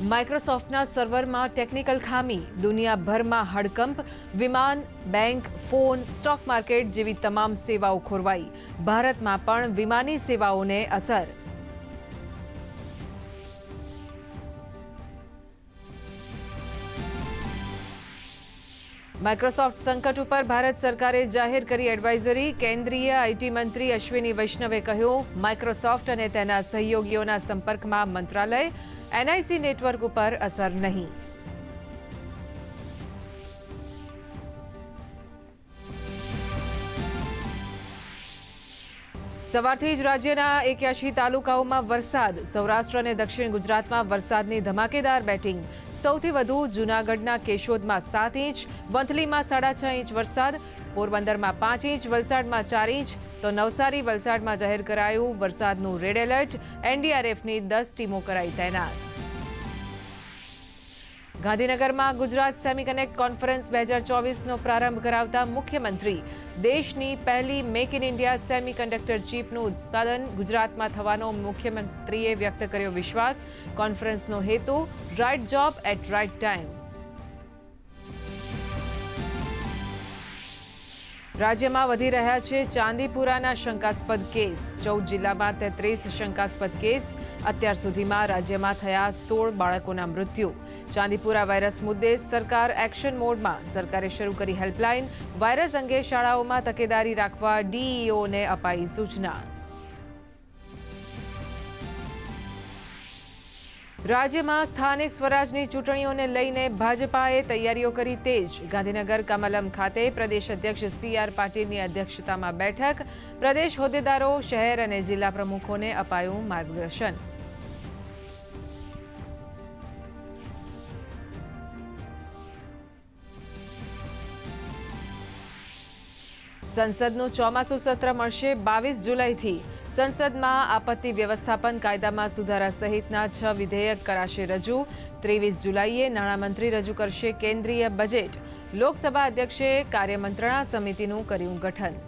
માઇક્રોસોફ્ટના સર્વરમાં ટેકનિકલ ખામી, દુનિયાભરમાં હડકંપ, વિમાન, બેંક, ફોન, સ્ટોક માર્કેટ જેવી તમામ સેવાઓ ખોરવાઈ. ભારતમાં પણ વિમાની સેવાઓને અસર. માઇક્રોસોફ્ટ સંકટ ઉપર ભારત સરકારે જાહેર કરી એડવાઇઝરી કેન્દ્રીય આઈટી મંત્રી અશ્વિની વૈષ્ણવે કહ્યું માઇક્રોસોફ્ટ અને તેના સહયોગીઓના સંપર્કમાં મંત્રાલય એનઆઈસી નેટવર્ક ઉપર અસર નહીં. સવારથી જ રાજ્યના એક્યાશી તાલુકાઓમાં વરસાદ. સૌરાષ્ટ્ર અને દક્ષિણ ગુજરાતમાં વરસાદની ધમાકેદાર બેટિંગ. સૌથી વધુ જૂનાગઢના કેશોદમાં સાત ઇંચ, વંથલીમાં સાડા છ ઇંચ વરસાદ, પોરબંદરમાં પાંચ ઇંચ, વલસાડમાં ચાર ઇંચ. તો નવસારી વલસાડમાં જાહેર કરાયું વરસાદનું રેડ એલર્ટ. એનડીઆરએફની દસ ટીમો કરાઈ તૈનાત. ગાંધીનગરમાં ગુજરાત સેમિકનેક્ટ કોન્ફરન્સ બે હજાર ચોવીસનો પ્રારંભ કરાવતા મુખ્યમંત્રી દેશની પહેલી મેક ઇન ઇન્ડિયા સેમિકન્ડક્ટર ચીપનું ઉત્પાદન ગુજરાતમાં થવાનો મુખ્યમંત્રીએ વ્યક્ત કર્યો વિશ્વાસ. કોન્ફરન્સનો હેતુ right job at right time રાજ્યમાં વધી રહ્યા છે ચાંદીપુરાના શંકાસ્પદ કેસ. ચૌદ જિલ્લામાં તેત્રીસ શંકાસ્પદ કેસ. અત્યાર સુધીમાં રાજ્યમાં થયા સોળ બાળકોના મૃત્યુ. ચાંદીપુરા વાયરસ મુદ્દે સરકાર એક્શન મોડમાં. સરકારે શરૂ કરી હેલ્પલાઇન. વાયરસ અંગે શાળાઓમાં તકેદારી રાખવા ડીઈઓને અપાઈ સૂચના. રાજ્યમાં સ્થાનિક સ્વરાજની ચૂંટણીઓને લઈને ભાજપાએ તૈયારીઓ કરી તેજ. ગાંધીનગર કમલમ ખાતે પ્રદેશ અધ્યક્ષ સી આર પાટીલની અધ્યક્ષતામાં બેઠક. પ્રદેશ હોદ્દેદારો, શહેર અને જિલ્લા પ્રમુખોને અપાયું માર્ગદર્શન. સંસદનું ચોમાસું સત્ર મળશે બાવીસ જુલાઈથી. સંસદમાં આપત્તિ વ્યવસ્થાપન કાયદામાં સુધારા સહિતના છ વિધેયક કરાશે રજૂ. ત્રેવીસ જુલાઈએ નાણામંત્રી રજૂ કરશે કેન્દ્રીય બજેટ. લોકસભા અધ્યક્ષે કાર્યમંત્રણા સમિતિનું કર્યું ગઠન.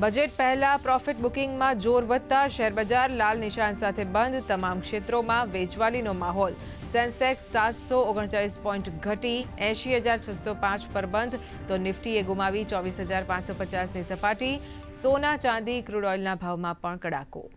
બજેટ પહેલા પ્રોફિટ બુકિંગમાં જોર વધતા શેરબજાર લાલ નિશાન સાથે બંધ, તમામ ક્ષેત્રોમાં વેચવાલીનો માહોલ. સેન્સેક્સ સાતસો ઓગણચાલીસ પોઈન્ટ ઘટી, એંશી હજાર છસો પાંચ પર બંધ, તો નિફ્ટીએ ગુમાવી ચોવીસ હજાર પાંચસો પચાસની સપાટી. સોના, ચાંદી, ક્રૂડ ઓઇલના ભાવમાં પણ કડાકો.